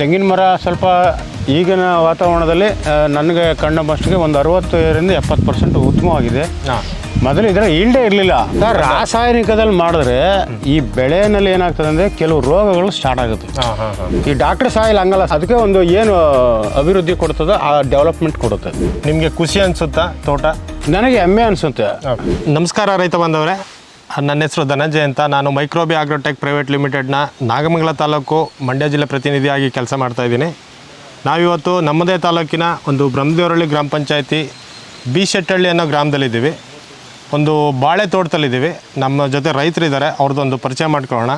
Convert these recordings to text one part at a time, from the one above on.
ತೆಂಗಿನ ಮರ ಸ್ವಲ್ಪ ಈಗಿನ ವಾತಾವರಣದಲ್ಲಿ ನನಗೆ ಕಣ್ಣ ಮಷ್ಟಿಗೆ ಒಂದು ಅರವತ್ತರಿಂದ ಎಪ್ಪತ್ತು ಪರ್ಸೆಂಟ್ ಉತ್ತಮವಾಗಿದೆ. ಮೊದಲು ಇದರ ಈಲ್ಡೇ ಇರಲಿಲ್ಲ. ರಾಸಾಯನಿಕದಲ್ಲಿ ಮಾಡಿದ್ರೆ ಈ ಬೆಳೆನಲ್ಲಿ ಏನಾಗ್ತದೆ ಅಂದರೆ ಕೆಲವು ರೋಗಗಳು ಸ್ಟಾರ್ಟ್ ಆಗುತ್ತೆ. ಹಾಂ ಹಾಂ ಹಾಂ. ಈ ಡಾಕ್ಟರ್ ಸಾಯಿಲ್ ಹಂಗಲ್ಲ. ಅದಕ್ಕೆ ಒಂದು ಏನು ಅಭಿವೃದ್ಧಿ ಕೊಡ್ತದೋ ಆ ಡೆವಲಪ್ಮೆಂಟ್ ಕೊಡುತ್ತೆ. ನಿಮಗೆ ಖುಷಿ ಅನಿಸುತ್ತಾ ತೋಟ? ನನಗೆ ಹೆಮ್ಮೆ ಅನಿಸುತ್ತೆ. ನಮಸ್ಕಾರ ರೈತ ಬಂದವರೇ ನನ್ನ ಹೆಸರು ಧನಂಜಯ್ ಅಂತ. ನಾನು ಮೈಕ್ರೋಬಿ ಆಗ್ರೋಟೆಕ್ ಪ್ರೈವೇಟ್ ಲಿಮಿಟೆಡ್ನ ನಾಗಮಂಗಲ ತಾಲೂಕು ಮಂಡ್ಯ ಜಿಲ್ಲೆ ಪ್ರತಿನಿಧಿಯಾಗಿ ಕೆಲಸ ಮಾಡ್ತಾ ಇದ್ದೀನಿ. ನಾವಿವತ್ತು ನಮ್ಮದೇ ತಾಲೂಕಿನ ಒಂದು ಬ್ರಹ್ಮದೇವರಳ್ಳಿ ಗ್ರಾಮ ಪಂಚಾಯತಿ ಬಿ ಶೆಟ್ಟಹಳ್ಳಿ ಅನ್ನೋ ಗ್ರಾಮದಲ್ಲಿದ್ದೀವಿ. ಒಂದು ಬಾಳೆ ತೋಟದಲ್ಲಿದ್ದೀವಿ. ನಮ್ಮ ಜೊತೆ ರೈತರಿದ್ದಾರೆ. ಅವ್ರದ್ದೊಂದು ಪರಿಚಯ ಮಾಡ್ಕೊಳ್ಳೋಣ.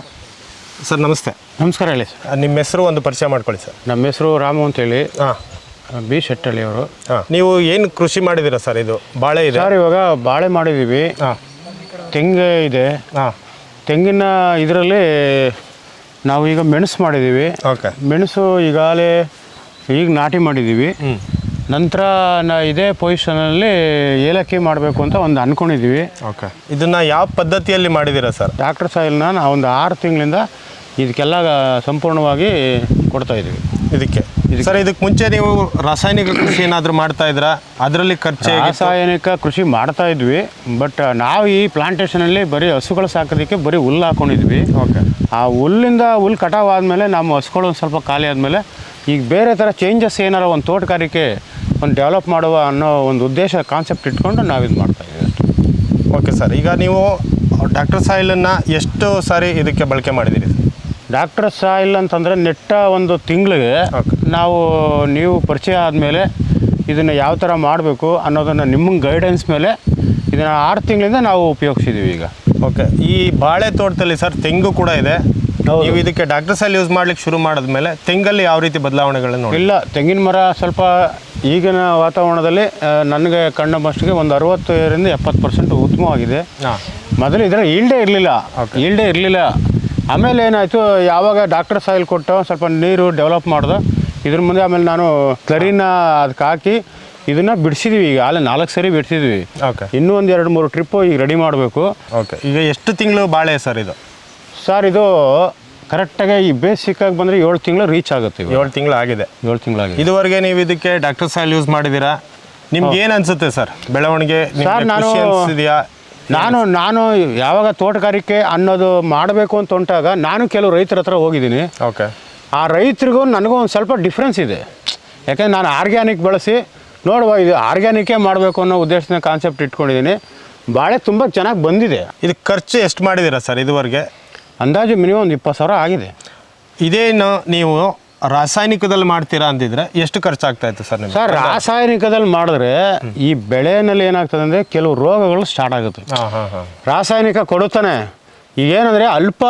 ಸರ್ ನಮಸ್ತೆ. ನಮಸ್ಕಾರ ಹೇಳಿ ಸರ್. ನಿಮ್ಮ ಹೆಸರು ಒಂದು ಪರಿಚಯ ಮಾಡ್ಕೊಳ್ಳಿ ಸರ್. ನಮ್ಮ ಹೆಸರು ರಾಮು ಅಂತೇಳಿ ಹಾಂ. ಬಿ ಶೆಟ್ಟಳ್ಳಿ ಅವರು ಹಾಂ. ನೀವು ಏನು ಕೃಷಿ ಮಾಡಿದ್ದೀರಾ ಸರ್? ಇದು ಬಾಳೆ ಇದೆ. ಸರ್ ಇವಾಗ ಬಾಳೆ ಮಾಡಿದ್ದೀವಿ. ಹಾಂ. ತೆಂಗು ಇದೆ. ಹಾಂ. ತೆಂಗಿನ ಇದರಲ್ಲಿ ನಾವು ಈಗ ಮೆಣಸು ಮಾಡಿದ್ದೀವಿ. ಓಕೆ. ಮೆಣಸು ಈಗಾಗಲೇ ಈಗ ನಾಟಿ ಮಾಡಿದ್ದೀವಿ. ನಂತರ ನಾ ಇದೇ ಪೊಸಿಷನಲ್ಲಿ ಏಲಕ್ಕಿ ಮಾಡಬೇಕು ಅಂತ ಒಂದು ಅಂದ್ಕೊಂಡಿದ್ದೀವಿ ಓಕೆ. ಇದನ್ನು ಯಾವ ಪದ್ಧತಿಯಲ್ಲಿ ಮಾಡಿದ್ದೀರಾ ಸರ್? ಡಾಕ್ಟರ್ ಸಾಯಿಲ್ನ ನಾವು ಒಂದು ಆರು ತಿಂಗಳಿಂದ ಇದಕ್ಕೆಲ್ಲ ಸಂಪೂರ್ಣವಾಗಿ ಕೊಡ್ತಾ ಇದ್ದೀವಿ. ಇದಕ್ಕೆ. ಸರ್ ಇದಕ್ಕೆ ಮುಂಚೆ ನೀವು ರಾಸಾಯನಿಕ ಕೃಷಿ ಏನಾದರೂ ಮಾಡ್ತಾ ಇದ್ರಾ? ಅದರಲ್ಲಿ ಖರ್ಚು ರಾಸಾಯನಿಕ ಕೃಷಿ ಮಾಡ್ತಾ ಇದ್ವಿ ಬಟ್ ನಾವು ಈ ಪ್ಲಾಂಟೇಶನಲ್ಲಿ ಬರೀ ಹಸುಗಳು ಸಾಕೋದಕ್ಕೆ ಬರೀ ಹುಲ್ಲು ಹಾಕೊಂಡಿದ್ವಿ. ಓಕೆ. ಆ ಹುಲ್ಲಿಂದ ಹುಲ್ಲು ಕಟಾವ್ ಆದಮೇಲೆ ನಮ್ಮ ಹಸುಗಳು ಒಂದು ಸ್ವಲ್ಪ ಖಾಲಿ ಆದಮೇಲೆ ಈಗ ಬೇರೆ ಥರ ಚೇಂಜಸ್ ಏನಾರ ಒಂದು ತೋಟಗಾರಿಕೆ ಒಂದು ಡೆವಲಪ್ ಮಾಡುವ ಅನ್ನೋ ಒಂದು ಉದ್ದೇಶ ಕಾನ್ಸೆಪ್ಟ್ ಇಟ್ಕೊಂಡು ನಾವು ಇದು ಮಾಡ್ತಾ ಇದ್ದೀವಿ ಓಕೆ ಸರ್ ಈಗ ನೀವು ಡಾಕ್ಟರ್ ಸಾಯಿಲನ್ನು ಎಷ್ಟು ಸಾರಿ ಇದಕ್ಕೆ ಬಳಕೆ ಮಾಡಿದ್ದೀರಿ ಡಾಕ್ಟರ್ ಸಾಯಿಲ್ ಅಂತಂದರೆ ನೆಟ್ಟ ಒಂದು ತಿಂಗಳಿಗೆ. ನಾವು ನೀವು ಪರಿಚಯ ಆದಮೇಲೆ ಇದನ್ನು ಯಾವ ಥರ ಮಾಡಬೇಕು ಅನ್ನೋದನ್ನು ನಿಮ್ಮ ಗೈಡೆನ್ಸ್ ಮೇಲೆ ಇದನ್ನು ಆರು ತಿಂಗಳಿಂದ ನಾವು ಉಪಯೋಗಿಸಿದ್ದೀವಿ ಈಗ. ಓಕೆ ಈ ಬಾಳೆ ತೋಟದಲ್ಲಿ ಸರ್ ತೆಂಗು ಕೂಡ ಇದೆ. ನೀವು ಇದಕ್ಕೆ ಡಾಕ್ಟರ್ ಸಹ ಯೂಸ್ ಮಾಡ್ಲಿಕ್ಕೆ ಶುರು ಮಾಡಿದ್ಮೇಲೆ ತೆಂಗಲ್ಲಿ ಯಾವ ರೀತಿ ಬದಲಾವಣೆಗಳನ್ನು ಇಲ್ಲ ತೆಂಗಿನ ಮರ ಸ್ವಲ್ಪ ಈಗಿನ ವಾತಾವರಣದಲ್ಲಿ ನನಗೆ ಕಂಡ ಮಷ್ಟಿಗೆ ಒಂದು ಅರವತ್ತರಿಂದ ಎಪ್ಪತ್ತು ಪರ್ಸೆಂಟ್ ಉತ್ತಮವಾಗಿದೆ. ಹಾಂ. ಮೊದಲು ಇದರ ಈಲ್ಡೇ ಇರಲಿಲ್ಲ. ಈಲ್ಡೇ ಇರಲಿಲ್ಲ. ಆಮೇಲೆ ಏನಾಯಿತು ಯಾವಾಗ ಡಾಕ್ಟರ್ ಸಾಯಿಲ್ ಕೊಟ್ಟು ಸ್ವಲ್ಪ ನೀರು ಡೆವಲಪ್ ಮಾಡ್ದೆ ಇದ್ರ ಮುಂದೆ ಆಮೇಲೆ ನಾನು ಕ್ಲರಿನ ಅದಕ್ಕೆ ಹಾಕಿ ಇದನ್ನ ಬಿಡಿಸಿದ್ವಿ ಈಗ ಅಲ್ಲ ನಾಲ್ಕು ಸರಿ ಬಿಡಿಸಿದ್ವಿ. ಓಕೆ. ಇನ್ನೂ ಒಂದು ಎರಡು ಮೂರು ಟ್ರಿಪ್ಪು ಈಗ ರೆಡಿ ಮಾಡಬೇಕು. ಓಕೆ. ಈಗ ಎಷ್ಟು ತಿಂಗಳು ಬಾಳೆ ಸರ್ ಇದು? ಸರ್ ಇದು ಕರೆಕ್ಟಾಗಿ ಈ ಬೇಸಿಕ್ಕಾಗಿ ಬಂದರೆ ಏಳು ತಿಂಗಳು ರೀಚ್ ಆಗುತ್ತೆ. ಏಳು ತಿಂಗಳು ಆಗಿದೆ. ಏಳು ತಿಂಗಳಾಗಿದೆ ಇದುವರೆಗೆ ನೀವು ಇದಕ್ಕೆ ಡಾಕ್ಟರ್ ಸಾಯಿಲ್ ಯೂಸ್ ಮಾಡಿದ್ದೀರಾ ನಿಮ್ಗೆ ಏನು ಅನ್ಸುತ್ತೆ ಸರ್? ಬೆಳವಣಿಗೆ ಸರ್, ನಾನು- ನಾನು ನಾನು ಯಾವಾಗ ತೋಟಗಾರಿಕೆ ಅನ್ನೋದು ಮಾಡಬೇಕು ಅಂತ ಹೊಂಟಾಗ ನಾನು ಕೆಲವು ರೈತರ ಹತ್ರ ಹೋಗಿದ್ದೀನಿ. ಓಕೆ. ಆ ರೈತರಿಗೂ ನನಗೂ ಒಂದು ಸ್ವಲ್ಪ ಡಿಫ್ರೆನ್ಸ್ ಇದೆ. ಯಾಕೆಂದ್ರೆ ನಾನು ಆರ್ಗ್ಯಾನಿಕ್ ಬಳಸಿ ನೋಡುವ ಇದು ಆರ್ಗ್ಯಾನಿಕೇ ಮಾಡಬೇಕು ಅನ್ನೋ ಉದ್ದೇಶದ ಕಾನ್ಸೆಪ್ಟ್ ಇಟ್ಕೊಂಡಿದ್ದೀನಿ. ಬಾಳೆ ತುಂಬ ಚೆನ್ನಾಗಿ ಬಂದಿದೆ. ಇದು ಖರ್ಚು ಎಷ್ಟು ಮಾಡಿದ್ದೀರಾ ಸರ್ ಇದುವರೆಗೆ? ಅಂದಾಜು ಮಿನಿಮಮ್ ಒಂದು ಇಪ್ಪತ್ತು ಸಾವಿರ ಆಗಿದೆ. ಇದೇನು ನೀವು ರಾಸಾಯನಿಕದಲ್ಲಿ ಮಾಡ್ತೀರಾ ಅಂತಿದ್ರೆ ಎಷ್ಟು ಖರ್ಚಾಗ್ತಾ ಇತ್ತು ಸರ್ ನಿಮ್ಗೆ? ಸರ್ ರಾಸಾಯನಿಕದಲ್ಲಿ ಮಾಡಿದ್ರೆ ಈ ಬೆಳೆನಲ್ಲಿ ಏನಾಗ್ತದೆ ಅಂದರೆ ಕೆಲವು ರೋಗಗಳು ಸ್ಟಾರ್ಟ್ ಆಗುತ್ತೆ. ರಾಸಾಯನಿಕ ಕೊಡುತ್ತಾನೆ ಈಗೇನಂದರೆ ಅಲ್ಪ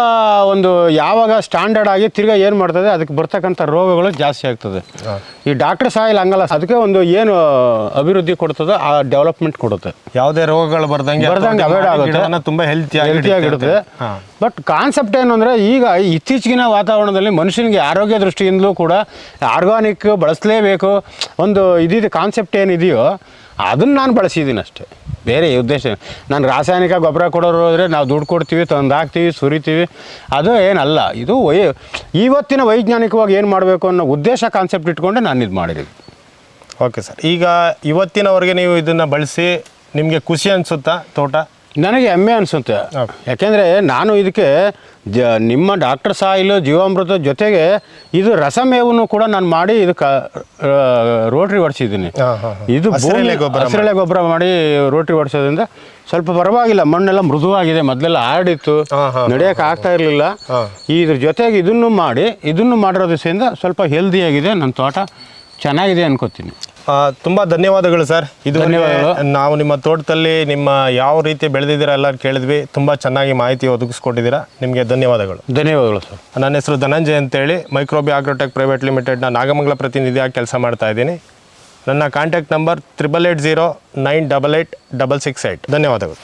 ಒಂದು ಯಾವಾಗ ಸ್ಟ್ಯಾಂಡರ್ಡ್ ಆಗಿ ತಿರ್ಗಾ ಏನು ಮಾಡ್ತದೆ ಅದಕ್ಕೆ ಬರ್ತಕ್ಕಂಥ ರೋಗಗಳು ಜಾಸ್ತಿ ಆಗ್ತದೆ. ಈ ಡಾಕ್ಟರ್ ಸಾಯಿಲ್ ಹಂಗಲ್ಲ ಅದಕ್ಕೆ ಒಂದು ಏನು ಅಭಿವೃದ್ಧಿ ಕೊಡ್ತದೋ ಆ ಡೆವಲಪ್ಮೆಂಟ್ ಕೊಡುತ್ತೆ. ಯಾವುದೇ ರೋಗಗಳು ಬರ್ದಂಗೆ ಬರ್ದಂಗೆ ಅವಾಯ್ಡ್ ಆಗುತ್ತೆ. ತುಂಬ ಹೆಲ್ತಿ ಹೆಲ್ತಿ ಆಗಿಡುತ್ತೆ ಬಟ್ ಕಾನ್ಸೆಪ್ಟ್ ಏನು ಅಂದರೆ ಈಗ ಇತ್ತೀಚಿನ ವಾತಾವರಣದಲ್ಲಿ ಮನುಷ್ಯನಿಗೆ ಆರೋಗ್ಯ ದೃಷ್ಟಿಯಿಂದಲೂ ಕೂಡ ಆರ್ಗಾನಿಕ್ ಬಳಸಲೇಬೇಕು. ಒಂದು ಇದಿದೆ ಕಾನ್ಸೆಪ್ಟ್ ಏನಿದೆಯೋ ಅದನ್ನು ನಾನು ಬಳಸಿದ್ದೀನಿ ಅಷ್ಟೇ. ಬೇರೆ ಉದ್ದೇಶ ನಾನು ರಾಸಾಯನಿಕ ಗೊಬ್ಬರ ಕೊಡೋರು ಹೋದರೆ ನಾವು ದುಡ್ಡು ಕೊಡ್ತೀವಿ, ತಂದು ಹಾಕ್ತೀವಿ, ಸುರಿತೀವಿ. ಅದು ಏನಲ್ಲ, ಇದು ವೈ, ಇವತ್ತಿನ ವೈಜ್ಞಾನಿಕವಾಗಿ ಏನು ಮಾಡಬೇಕು ಅನ್ನೋ ಉದ್ದೇಶ ಕಾನ್ಸೆಪ್ಟ್ ಇಟ್ಕೊಂಡು ನಾನು ಇದು ಮಾಡಿರೋದು ಓಕೆ ಸರ್ ಈಗ ಇವತ್ತಿನವರೆಗೆ ನೀವು ಇದನ್ನು ಬಳಸಿ ನಿಮಗೆ ಖುಷಿ ಅನಿಸುತ್ತಾ ತೋಟ? ನನಗೆ ಹೆಮ್ಮೆ ಅನಿಸುತ್ತೆ. ಯಾಕೆಂದರೆ ನಾನು ಇದಕ್ಕೆ ಜ ನಿಮ್ಮ ಡಾಕ್ಟರ್ ಸಾಯಿಲು ಜೀವಾಮೃತ ಜೊತೆಗೆ ಇದು ರಸಮೇವನ್ನು ಕೂಡ ನಾನು ಮಾಡಿ ಇದಕ್ಕೆ ರೋಟ್ರಿ ಹೊಡ್ಸಿದ್ದೀನಿ ಇದು ಭೂಮಿ ಗೊಬ್ಬರ ಹಸಿರೆಲೆ ಗೊಬ್ಬರ ಮಾಡಿ ರೋಟ್ರಿ ಹೊಡ್ಸೋದ್ರಿಂದ ಸ್ವಲ್ಪ ಪರವಾಗಿಲ್ಲ ಮಣ್ಣೆಲ್ಲ ಮೃದುವಾಗಿದೆ ಮೊದಲೆಲ್ಲ ಆಡಿತ್ತು ನಡೆಯೋಕೆ ಆಗ್ತಾ ಇರಲಿಲ್ಲ. ಇದ್ರ ಜೊತೆಗೆ ಇದನ್ನು ಮಾಡಿ ಇದನ್ನು ಮಾಡಿರೋದ್ರಿಂದ ಸ್ವಲ್ಪ ಹೆಲ್ದಿಯಾಗಿದೆ ನನ್ನ ತೋಟ ಚೆನ್ನಾಗಿದೆ ಅನ್ಕೋತೀನಿ. ತುಂಬಾ ಧನ್ಯವಾದಗಳು ಸರ್. ಇದು ನಾವು ನಿಮ್ಮ ತೋಟದಲ್ಲಿ ನಿಮ್ಮ ಯಾವ ರೀತಿ ಬೆಳೆದಿದ್ದೀರಾ ಎಲ್ಲ ಕೇಳಿದ್ವಿ. ತುಂಬಾ ಚೆನ್ನಾಗಿ ಮಾಹಿತಿ ಒದಗಿಸ್ಕೊಟ್ಟಿದ್ದೀರಾ. ನಿಮಗೆ ಧನ್ಯವಾದಗಳು. ಧನ್ಯವಾದಗಳು ಸರ್. ನನ್ನ ಹೆಸರು ಧನಂಜಯ್ ಅಂತೇಳಿ. ಮೈಕ್ರೋಬಿ ಆಗ್ರೋಟೆಕ್ ಪ್ರೈವೇಟ್ ಲಿಮಿಟೆಡ್ನ ನಾಗಮಂಗಲ ಪ್ರತಿನಿಧಿಯಾಗಿ ಕೆಲಸ ಮಾಡ್ತಾ ಇದ್ದೀನಿ. ನನ್ನ contact number triple eight zero nine double eight double six eight. ಧನ್ಯವಾದಗಳು.